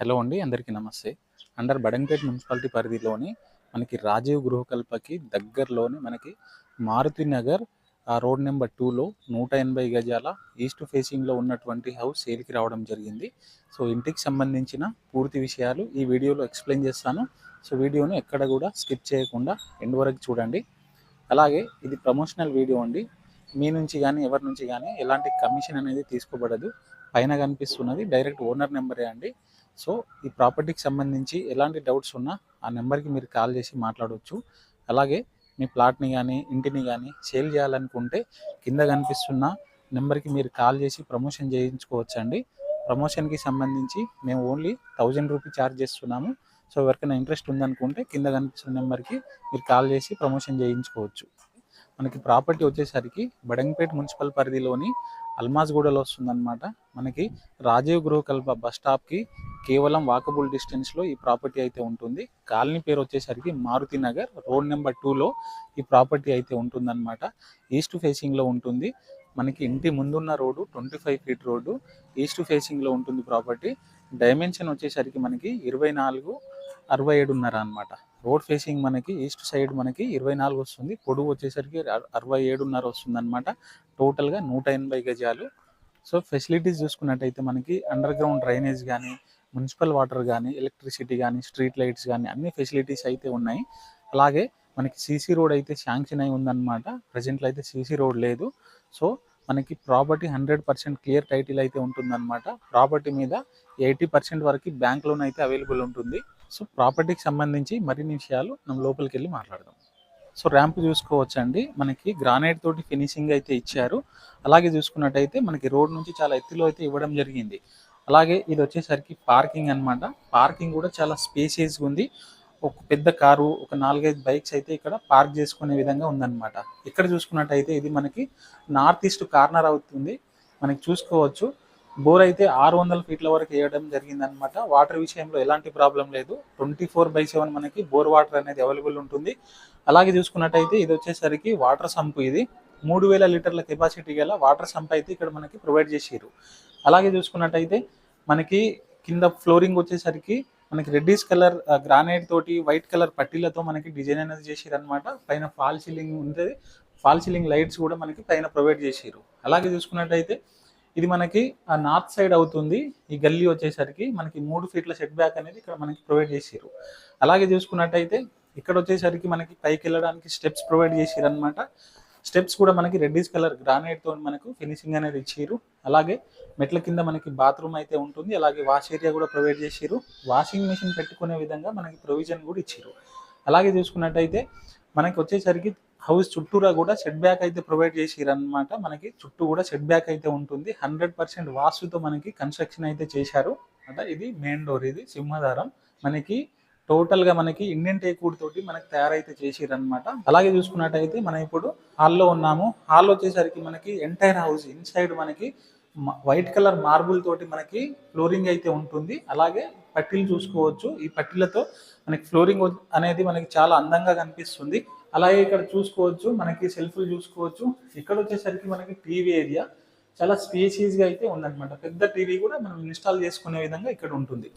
Hello అండి అందరికీ నమస్తే. అండర్ బడంపేట్ మున్సిపాలిటీ పరిధిలోని మనకి రాజీవ్ గృహకల్పకి దగ్గరలోని మనకి మారుతి నగర్ ఆ రోడ్ నెంబర్ టూలో నూట ఎనభై గజాల ఈస్ట్ ఫేసింగ్లో ఉన్నటువంటి హౌస్ సేల్కి రావడం జరిగింది. సో ఇంటికి సంబంధించిన పూర్తి విషయాలు ఈ వీడియోలో ఎక్స్ప్లెయిన్ చేస్తాను. సో వీడియోను ఎక్కడ కూడా స్కిప్ చేయకుండా ఎండ్ వరకు చూడండి. అలాగే ఇది ప్రమోషనల్ వీడియో అండి. మీ నుంచి కానీ ఎవరి నుంచి కానీ ఎలాంటి కమిషన్ అనేది తీసుకోబడదు. పైన కనిపిస్తున్నది డైరెక్ట్ ఓనర్ నెంబరే అండి. సో ఈ ప్రాపర్టీకి సంబంధించి ఎలాంటి డౌట్స్ ఉన్నా ఆ నెంబర్కి మీరు కాల్ చేసి మాట్లాడవచ్చు అలాగే మీ ప్లాట్ని కానీ ఇంటిని కానీ సేల్ చేయాలనుకుంటే కింద కనిపిస్తున్న నెంబర్కి మీరు కాల్ చేసి ప్రమోషన్ చేయించుకోవచ్చండి. ప్రమోషన్కి సంబంధించి మేము ఓన్లీ థౌజండ్ రూపీ ఛార్జ్ చేస్తున్నాము. సో ఎవరికైనా ఇంట్రెస్ట్ ఉందనుకుంటే కింద కనిపిస్తున్న నెంబర్కి మీరు కాల్ చేసి ప్రమోషన్ చేయించుకోవచ్చు. మనకి ప్రాపర్టీ వచ్చేసరికి బడంగపేట మున్సిపల్ పరిధిలోని అల్మాజ్గూడలో వస్తుందన్నమాట. మనకి రాజీవ్ గృహకల్ప బస్ స్టాప్కి కేవలం వాకబుల్ డిస్టెన్స్లో ఈ ప్రాపర్టీ అయితే ఉంటుంది. కాలనీ పేరు వచ్చేసరికి మారుతి నగర్ రోడ్ నెంబర్ టూలో ఈ ప్రాపర్టీ అయితే ఉంటుందన్నమాట. ఈస్ట్ ఫేసింగ్లో ఉంటుంది. మనకి ఇంటి ముందున్న road twenty five feet road east ఫేసింగ్లో ఉంటుంది ప్రాపర్టీ. డైమెన్షన్ వచ్చేసరికి మనకి ఇరవై నాలుగు అరవై ఏడున్నర అనమాట రోడ్ ఫేసింగ్ మనకి ఈస్ట్ సైడ్ మనకి ఇరవై నాలుగు వస్తుంది. పొడుగు వచ్చేసరికి అరవై ఏడున్నర వస్తుంది అనమాట టోటల్గా నూట ఎనభై గజాలు. సో ఫెసిలిటీస్ చూసుకున్నట్టయితే మనకి అండర్ గ్రౌండ్ డ్రైనేజ్ కానీ మున్సిపల్ వాటర్ కానీ ఎలక్ట్రిసిటీ కానీ స్ట్రీట్ లైట్స్ కానీ అన్ని ఫెసిలిటీస్ అయితే ఉన్నాయి. అలాగే మనకి సీసీ రోడ్ అయితే శాంక్షన్ అయి ఉందన్నమాట. ప్రజెంట్లో అయితే సీసీ రోడ్ లేదు. సో మనకి property hundred percent clear title అయితే ఉంటుందన్నమాట. ప్రాపర్టీ మీద ఎయిటీ పర్సెంట్ వరకు బ్యాంక్ లోన్ అయితే అవైలబుల్ ఉంటుంది. సో ప్రాపర్టీకి సంబంధించి మరిన్ని విషయాలు మనం లోపలికి వెళ్ళి మాట్లాడదాం. సో ర్యాంప్ చూసుకోవచ్చండి. మనకి గ్రానైట్ తోటి ఫినిషింగ్ అయితే ఇచ్చారు. అలాగే చూసుకున్నట్టయితే మనకి రోడ్ నుంచి చాలా ఎత్తులో అయితే ఇవ్వడం జరిగింది. అలాగే ఇది వచ్చేసరికి పార్కింగ్ అన్నమాట. పార్కింగ్ కూడా చాలా స్పేసియస్గా ఉంది. ఒక పెద్ద కారు ఒక నాలుగైదు బైక్స్ అయితే ఇక్కడ పార్క్ చేసుకునే విధంగా ఉందన్నమాట. ఇక్కడ చూసుకున్నట్టయితే ఇది మనకి నార్త్ ఈస్ట్ కార్నర్ అవుతుంది. మనకి చూసుకోవచ్చు. బోర్ అయితే ఆరు వందల ఫీట్ల వరకు వేయడం జరిగిందనమాట వాటర్ విషయంలో ఎలాంటి ప్రాబ్లం లేదు. ట్వంటీ ఫోర్ బై సెవెన్ మనకి బోర్ వాటర్ అనేది అవైలబుల్ ఉంటుంది. అలాగే చూసుకున్నట్టయితే ఇది వచ్చేసరికి వాటర్ సంపు ఇది. మూడు వేల లీటర్ల కెపాసిటీ గల వాటర్ సంప్ అయితే ఇక్కడ మనకి ప్రొవైడ్ చేసారు అలాగే చూసుకున్నట్టయితే మనకి కింద ఫ్లోరింగ్ వచ్చేసరికి మనకి రెడ్డిష్ కలర్ గ్రానైట్ తోటి వైట్ కలర్ పట్టీలతో మనకి డిజైన్ అనేది చేసారు అనమాట పైన ఫాల్ సీలింగ్ ఉంటుంది. ఫాల్ సీలింగ్ లైట్స్ కూడా మనకి పైన ప్రొవైడ్ చేసారు అలాగే చూసుకున్నట్టయితే ఇది మనకి ఆ నార్త్ సైడ్ అవుతుంది. ఈ గల్లీ వచ్చేసరికి మనకి మూడు ఫీట్ల సెట్ బ్యాక్ అనేది ఇక్కడ మనకి ప్రొవైడ్ చేసారు అలాగే చూసుకున్నట్టయితే ఇక్కడ వచ్చేసరికి మనకి పైకి వెళ్ళడానికి స్టెప్స్ ప్రొవైడ్ చేసారు అనమాట స్టెప్స్ కూడా మనకి రెడ్డిష్ కలర్ గ్రానైట్తో మనకు ఫినిషింగ్ అనేది ఇచ్చారు అలాగే మెట్ల కింద మనకి బాత్రూమ్ అయితే ఉంటుంది. అలాగే వాష్ ఏరియా కూడా ప్రొవైడ్ చేసారు వాషింగ్ మెషిన్ పెట్టుకునే విధంగా మనకి ప్రొవిజన్ కూడా ఇచ్చారు అలాగే చూసుకున్నట్టయితే మనకి వచ్చేసరికి హౌస్ చుట్టూరా కూడా సెట్ బ్యాక్ అయితే ప్రొవైడ్ చేసిరనమాట మనకి చుట్టూ కూడా సెట్ బ్యాక్ అయితే ఉంటుంది. హండ్రెడ్ పర్సెంట్ వాస్తుతో మనకి కన్స్ట్రక్షన్ అయితే చేశారు. అంటే ఇది మెయిన్ డోర్ ఇది సింహదారం మనకి టోటల్గా మనకి ఇండియన్ టేకూడ్ తోటి మనకి తయారైతే చేసిరు అనమాట అలాగే చూసుకున్నట్టయితే మనం ఇప్పుడు హాల్లో ఉన్నాము. హాల్ వచ్చేసరికి మనకి ఎంటైర్ హౌస్ ఇన్సైడ్ మనకి వైట్ కలర్ మార్బుల్ తోటి మనకి ఫ్లోరింగ్ అయితే ఉంటుంది. అలాగే పట్టీలు చూసుకోవచ్చు. ఈ పట్టీలతో మనకి ఫ్లోరింగ్ అనేది మనకి చాలా అందంగా కనిపిస్తుంది. అలాగే ఇక్కడ చూసుకోవచ్చు మనకి సెల్ఫ్లు చూసుకోవచ్చు. ఇక్కడ వచ్చేసరికి మనకి టీవీ ఏరియా. చాలా స్పేసియస్గా అయితే ఉందన్నమాట. పెద్ద టీవీ కూడా మనం ఇన్స్టాల్ చేసుకునే విధంగా ఇక్కడ ఉంటుంది.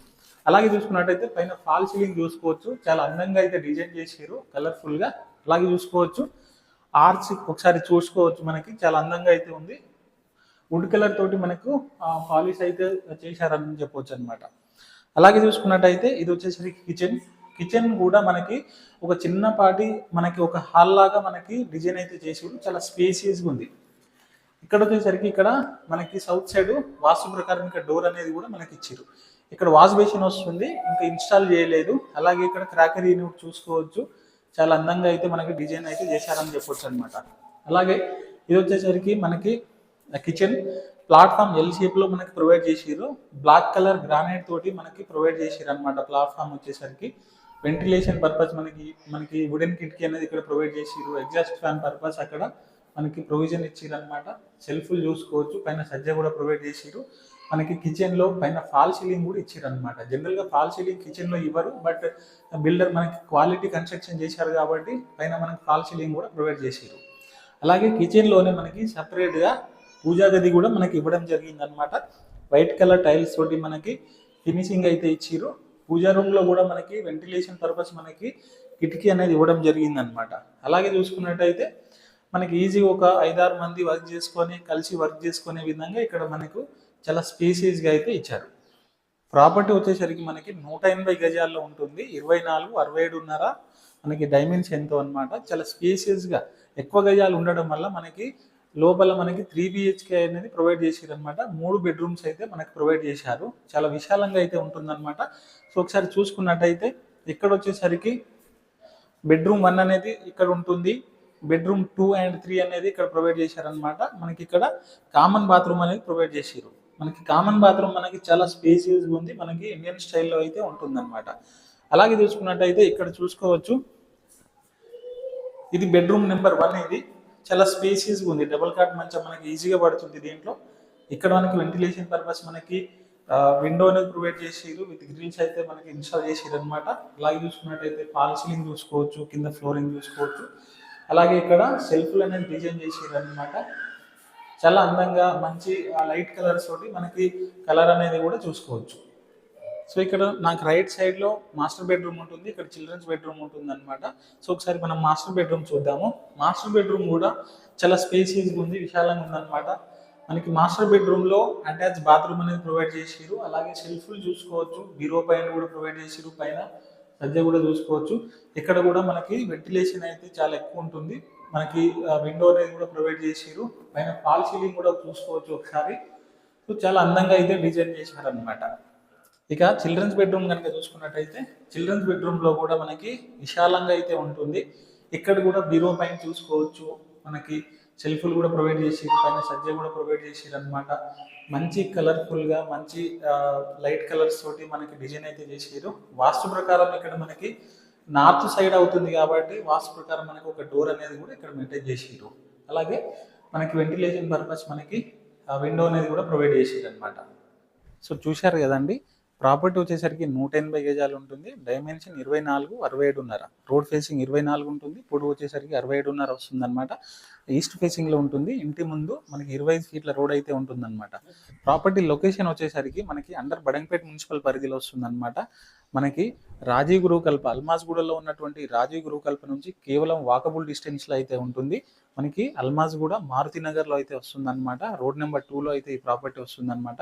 అలాగే చూసుకున్నట్టయితే పైన ఫాల్ సీలింగ్ చూసుకోవచ్చు. చాలా అందంగా అయితే డిజైన్ చేసారు కలర్ఫుల్గా అలాగే చూసుకోవచ్చు. ఆర్చ్ ఒకసారి చూసుకోవచ్చు మనకి. చాలా అందంగా అయితే ఉంది. వుడ్ కలర్ తోటి మనకు పాలిష్ అయితే చేశారని చెప్పవచ్చు అనమాట అలాగే చూసుకున్నట్టయితే ఇది వచ్చేసరికి కిచెన్. కిచెన్ కూడా మనకి ఒక చిన్నపాటి మనకి ఒక హాల్ లాగా మనకి డిజైన్ అయితే చేసి చాలా స్పేసియస్గా ఉంది. ఇక్కడ వచ్చేసరికి ఇక్కడ మనకి సౌత్ సైడ్ వాస్తు ప్రకారం ఇక్కడ డోర్ అనేది కూడా మనకి ఇచ్చారు. ఇక్కడ వాష్ బేసిన్ వస్తుంది. ఇంకా ఇన్స్టాల్ చేయలేదు. అలాగే ఇక్కడ క్రాకరీని చూసుకోవచ్చు. చాలా అందంగా అయితే మనకి డిజైన్ అయితే చేశారని చెప్పొచ్చు అనమాట అలాగే ఇది వచ్చేసరికి మనకి కిచెన్ ప్లాట్ఫామ్ ఎల్ షేప్లో మనకి ప్రొవైడ్ చేసిర్రు. బ్లాక్ కలర్ గ్రానైట్ తోటి మనకి ప్రొవైడ్ చేసిర్రు అనమాట ప్లాట్ఫామ్ వచ్చేసరికి. వెంటిలేషన్ పర్పస్ మనకి మనకి వుడెన్ కిటికీ అనేది ఇక్కడ ప్రొవైడ్ చేసిరు ఎగ్జాస్ట్ ఫ్యాన్ పర్పస్ అక్కడ మనకి ప్రొవిజన్ ఇచ్చిరు అనమాట సెల్ఫ్లు చూసుకోవచ్చు పైన సజ్జ కూడా ప్రొవైడ్ చేసిరు మనకి కిచెన్లో పైన ఫాల్ సీలింగ్ కూడా ఇచ్చారు అనమాట జనరల్గా ఫాల్ సీలింగ్ కిచెన్లో ఇవ్వరు బట్ బిల్డర్ మనకి క్వాలిటీ కన్స్ట్రక్షన్ చేశారు కాబట్టి పైన మనకి ఫాల్ సీలింగ్ కూడా ప్రొవైడ్ చేసారు అలాగే కిచెన్లోనే మనకి సపరేట్గా పూజా గది కూడా మనకి ఇవ్వడం జరిగింది అనమాట వైట్ కలర్ టైల్స్ తోటి మనకి ఫినిషింగ్ అయితే ఇచ్చిరు పూజా రూమ్లో కూడా మనకి వెంటిలేషన్ పర్పస్ మనకి కిటికీ అనేది ఇవ్వడం జరిగింది అనమాట అలాగే చూసుకున్నట్టయితే మనకి ఈజీ ఒక ఐదారు మంది వర్క్ చేసుకొని కలిసి వర్క్ చేసుకునే విధంగా ఇక్కడ మనకు చాలా స్పేసీస్గా అయితే ఇచ్చారు. ప్రాపర్టీ వచ్చేసరికి మనకి నూట ఎనభై గజాల్లో ఉంటుంది. ఇరవై నాలుగు అరవై ఏడున్నర మనకి డైమెన్షన్ ఎంతో అనమాట చాలా స్పేసియస్గా ఎక్కువ గజాలు ఉండడం వల్ల మనకి లోపల మనకి త్రీ బిహెచ్కే అనేది ప్రొవైడ్ చేసారు అనమాట మూడు బెడ్రూమ్స్ అయితే మనకి ప్రొవైడ్ చేశారు. చాలా విశాలంగా అయితే ఉంటుందన్నమాట. సో ఒకసారి చూసుకున్నట్టయితే ఇక్కడ వచ్చేసరికి బెడ్రూమ్ వన్ అనేది ఇక్కడ ఉంటుంది. బెడ్రూమ్ టూ అండ్ త్రీ అనేది ఇక్కడ ప్రొవైడ్ చేశారనమాట మనకి ఇక్కడ కామన్ బాత్రూమ్ అనేది ప్రొవైడ్ చేశారు మనకి కామన్ బాత్రూమ్ మనకి చాలా స్పేసియస్ ఉంది. మనకి ఇండియన్ స్టైల్లో అయితే ఉంటుందన్నమాట. అలాగే చూసుకున్నట్టయితే ఇక్కడ చూసుకోవచ్చు. ఇది బెడ్రూమ్ నెంబర్ వన్ ఇది. చాలా స్పేసీస్గా ఉంది. డబుల్ కాట్ మంచం మనకి ఈజీగా పడుతుంది దీంట్లో. ఇక్కడ మనకి వెంటిలేషన్ పర్పస్ మనకి విండోని ప్రొవైడ్ చేసిరు విత్ గ్రిల్స్ అయితే మనకి ఇన్స్టాల్ చేసిరు అనమాట అలాగే చూసుకున్నట్టయితే పాల్ సీలింగ్ చూసుకోవచ్చు కింద ఫ్లోరింగ్ చూసుకోవచ్చు. అలాగే ఇక్కడ సెల్ఫ్లు అనేది డిజైన్ చేసిరు అనమాట చాలా అందంగా మంచి లైట్ కలర్స్ తోటి మనకి కలర్ అనేది కూడా చూసుకోవచ్చు. సో ఇక్కడ నాకు రైట్ సైడ్లో మాస్టర్ బెడ్రూమ్ ఉంటుంది ఇక్కడ చిల్డ్రన్స్ బెడ్రూమ్ ఉంటుంది అనమాట సో ఒకసారి మనం మాస్టర్ బెడ్రూమ్ చూద్దాము. మాస్టర్ బెడ్రూమ్ కూడా చాలా స్పేసియస్గా ఉంది విశాలంగా ఉందన్నమాట. మనకి మాస్టర్ బెడ్రూమ్లో అటాచ్ బాత్రూమ్ అనేది ప్రొవైడ్ చేసిరు అలాగే సెల్ఫ్లు చూసుకోవచ్చు బీరో పైన కూడా ప్రొవైడ్ చేసిరు పైన సజ్జ కూడా చూసుకోవచ్చు. ఇక్కడ కూడా మనకి వెంటిలేషన్ అయితే చాలా ఎక్కువ ఉంటుంది. మనకి విండో అనేది కూడా ప్రొవైడ్ చేసిరు పైన ఫాల్ సీలింగ్ కూడా చూసుకోవచ్చు ఒకసారి. సో చాలా అందంగా అయితే డిజైన్ చేశారు అనమాట ఇక చిల్డ్రన్స్ బెడ్రూమ్ కనుక చూసుకున్నట్టయితే చిల్డ్రన్స్ బెడ్రూమ్లో కూడా మనకి విశాలంగా అయితే ఉంటుంది. ఇక్కడ కూడా బీరో పైన చూసుకోవచ్చు. మనకి సెల్ఫ్లు కూడా ప్రొవైడ్ చేసి పైన సజ్జ కూడా ప్రొవైడ్ చేసిరు అనమాట మంచి కలర్ఫుల్గా మంచి లైట్ కలర్స్ తోటి మనకి డిజైన్ అయితే చేసారు. వాస్తు ప్రకారం ఇక్కడ మనకి నార్త్ సైడ్ అవుతుంది కాబట్టి వాస్తు ప్రకారం మనకి ఒక డోర్ అనేది కూడా ఇక్కడ మెయింటైన్ చేసిరు. అలాగే మనకి వెంటిలేషన్ పర్పస్ మనకి విండో అనేది కూడా ప్రొవైడ్ చేసారు అనమాట సో చూశారు కదండి? ప్రాపర్టీ వచ్చేసరికి నూట ఎనభై గజాలు ఉంటుంది. డైమెన్షన్ ఇరవై నాలుగు అరవై ఏడున్నర. రోడ్ ఫేసింగ్ ఇరవై నాలుగు ఉంటుంది. పొడవు వచ్చేసరికి అరవై ఏడున్నర వస్తుంది అనమాట ఈస్ట్ ఫేసింగ్లో ఉంటుంది. ఇంటి ముందు మనకి ఇరవై ఐదు ఫీట్ల రోడ్ అయితే ఉంటుందన్నమాట. ప్రాపర్టీ లొకేషన్ వచ్చేసరికి మనకి అండర్ బడంపేట్ మున్సిపల్ పరిధిలో వస్తుందన్నమాట. మనకి రాజీవ్ గురుకల్ప అల్మాజ్గూడలో ఉన్నటువంటి రాజీవ్ గురుకల్ప నుంచి కేవలం వాకబుల్ డిస్టెన్స్లో అయితే ఉంటుంది. మనకి అల్మాజ్గూడ మారుతి నగర్లో అయితే వస్తుందన్నమాట. రోడ్ నెంబర్ టూలో అయితే ఈ ప్రాపర్టీ వస్తుందన్నమాట.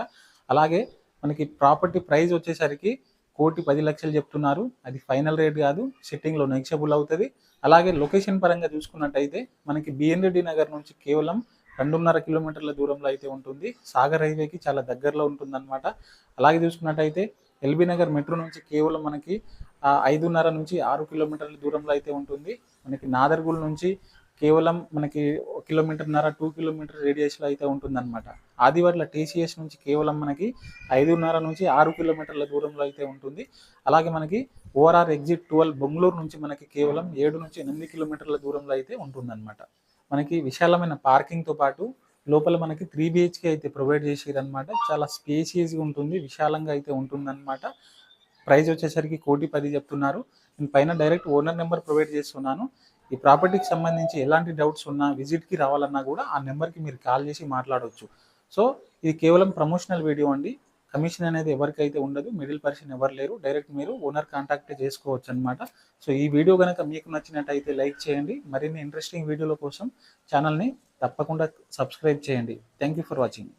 అలాగే మనకి ప్రాపర్టీ ప్రైస్ వచ్చేసరికి కోటి పది లక్షలు చెప్తున్నారు. అది ఫైనల్ రేట్ కాదు సిట్టింగ్లో నెక్సబుల్ అవుతుంది. అలాగే లొకేషన్ పరంగా చూసుకున్నట్టయితే మనకి బిఎన్రెడ్డి నగర్ నుంచి కేవలం రెండున్నర కిలోమీటర్ల దూరంలో అయితే ఉంటుంది. సాగర్ హైవేకి చాలా దగ్గరలో ఉంటుందన్నమాట. అలాగే చూసుకున్నట్టయితే ఎల్బీ నగర్ మెట్రో నుంచి కేవలం మనకి ఐదున్నర నుంచి ఆరు కిలోమీటర్ల దూరంలో అయితే ఉంటుంది. మనకి నాదర్గుల్ నుంచి కేవలం మనకి కిలోమీటర్న్నర టూ కిలోమీటర్ రేడియస్లో అయితే ఉంటుందన్నమాట. ఆదివార్ల టీసీఎస్ నుంచి కేవలం మనకి ఐదున్నర నుంచి ఆరు కిలోమీటర్ల దూరంలో అయితే ఉంటుంది. అలాగే మనకి ఓఆర్ఆర్ ఎగ్జిట్ ట్వెల్వ్ బెంగళూరు నుంచి మనకి కేవలం ఏడు నుంచి ఎనిమిది కిలోమీటర్ల దూరంలో అయితే ఉంటుందన్నమాట. మనకి విశాలమైన పార్కింగ్తో పాటు లోపల మనకి త్రీ బిహెచ్కే అయితే ప్రొవైడ్ చేసేదన్నమాట చాలా స్పేసియస్గా ఉంటుంది విశాలంగా అయితే ఉంటుందన్నమాట. ప్రైస్ వచ్చేసరికి కోటి పది చెప్తున్నారు. నేను పైన డైరెక్ట్ ఓనర్ నెంబర్ ప్రొవైడ్ చేస్తున్నాను. ఈ ప్రాపర్టీకి సంబంధించి ఎలాంటి డౌట్స్ ఉన్నా విజిట్కి రావాలన్నా కూడా ఆ నెంబర్కి మీరు కాల్ చేసి మాట్లాడవచ్చు సో ఇది కేవలం ప్రమోషనల్ వీడియో అండి. కమిషన్ అనేది ఎవరికైతే ఉండదు మిడిల్ పర్సన్ ఎవరు లేరు డైరెక్ట్ మీరు ఓనర్ కాంటాక్ట్ చేసుకోవచ్చు అనమాట సో ఈ వీడియో కనుక మీకు నచ్చినట్టయితే లైక్ చేయండి. మరిన్ని ఇంట్రెస్టింగ్ వీడియోల కోసం ఛానల్ని తప్పకుండా సబ్స్క్రైబ్ చేయండి. Thank you for watching.